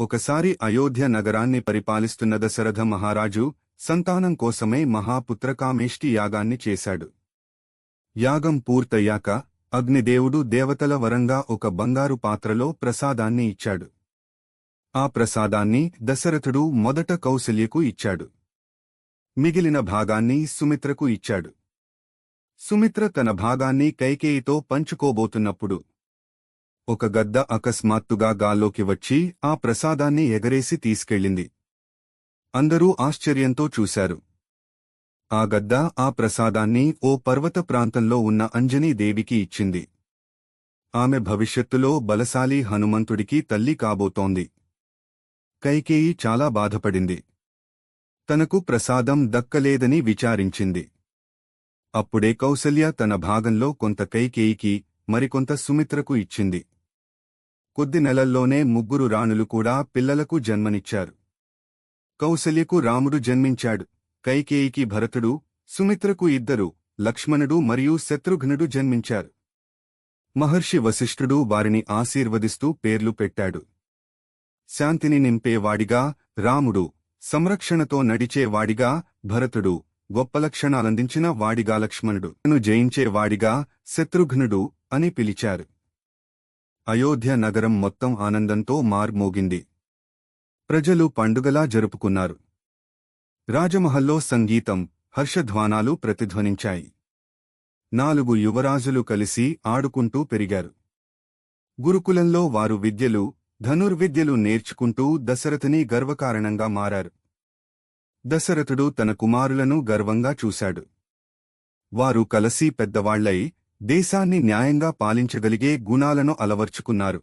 ఒకసారి అయోధ్య నగరాన్ని పరిపాలిస్తున్న దశరథ మహారాజు సంతానం కోసమే మహాపుత్రకామేష్టి యాగాన్ని చేశాడు. యాగం పూర్తయ్యాక అగ్నిదేవుడు దేవతల వరంగా ఒక బంగారు పాత్రలో ప్రసాదాన్ని ఇచ్చాడు. ఆ ప్రసాదాన్ని దశరథుడు మొదట కౌశల్యకు ఇచ్చాడు. మిగిలిన భాగాన్ని సుమిత్రకు ఇచ్చాడు. సుమిత్ర తన భాగాన్ని కైకేయితో పంచుకోబోతున్నప్పుడు ఒక గద్ద అకస్మాత్తుగా గాల్లోకి వచ్చి ఆ ప్రసాదాన్ని ఎగరేసి తీసుకెళ్ళింది. అందరూ ఆశ్చర్యంతో చూశారు. ఆ గద్ద ఆ ప్రసాదాన్ని ఓ పర్వత ప్రాంతంలో ఉన్న అంజనీదేవికి ఇచ్చింది. ఆమె భవిష్యత్తులో బలశాలి హనుమంతుడికి తల్లి కాబోతోంది. కైకేయి చాలా బాధపడింది. తనకు ప్రసాదం దక్కలేదని విచారించింది. అప్పుడే కౌసల్య తన భాగంలో కొంత కైకేయికి మరికొంత సుమిత్రకు ఇచ్చింది. కొద్ది నెలల్లోనే ముగ్గురు రాణులు కూడా పిల్లలకు జన్మనిచ్చారు. కౌసల్యకు రాముడు జన్మించాడు. కైకేయికి భరతుడు సుమిత్రకు ఇద్దరు లక్ష్మణుడు మరియు శత్రుఘ్నుడు జన్మించారు. మహర్షి వశిష్ఠుడు వారిని ఆశీర్వదిస్తూ పేర్లు పెట్టాడు. శాంతిని నింపేవాడిగా రాముడు సంరక్షణతో నడిచేవాడిగా భరతుడు గొప్ప లక్షణాలందించిన వాడిగా లక్ష్మణుడు. ను జయించేవాడిగా శత్రుఘ్నుడు అని పిలిచారు. అయోధ్య నగరం మొత్తం ఆనందంతో మార్మోగింది ప్రజలు పండుగలా జరుపుకున్నారు. రాజమహల్లో సంగీతం హర్షధ్వానాలు ప్రతిధ్వనించాయి. నాలుగు యువరాజులు కలిసి ఆడుకుంటూ పెరిగారు. గురుకులంలో వారు విద్యలు ధనుర్విద్యలు నేర్చుకుంటూ దశరథుని గర్వకారణంగా మారారు. దశరథుడు తన కుమారులను గర్వంగా చూశాడు. వారు కలసి పెద్దవాళ్ళై దేశాన్ని న్యాయంగా పాలించగలిగే గుణాలను అలవర్చుకున్నారు.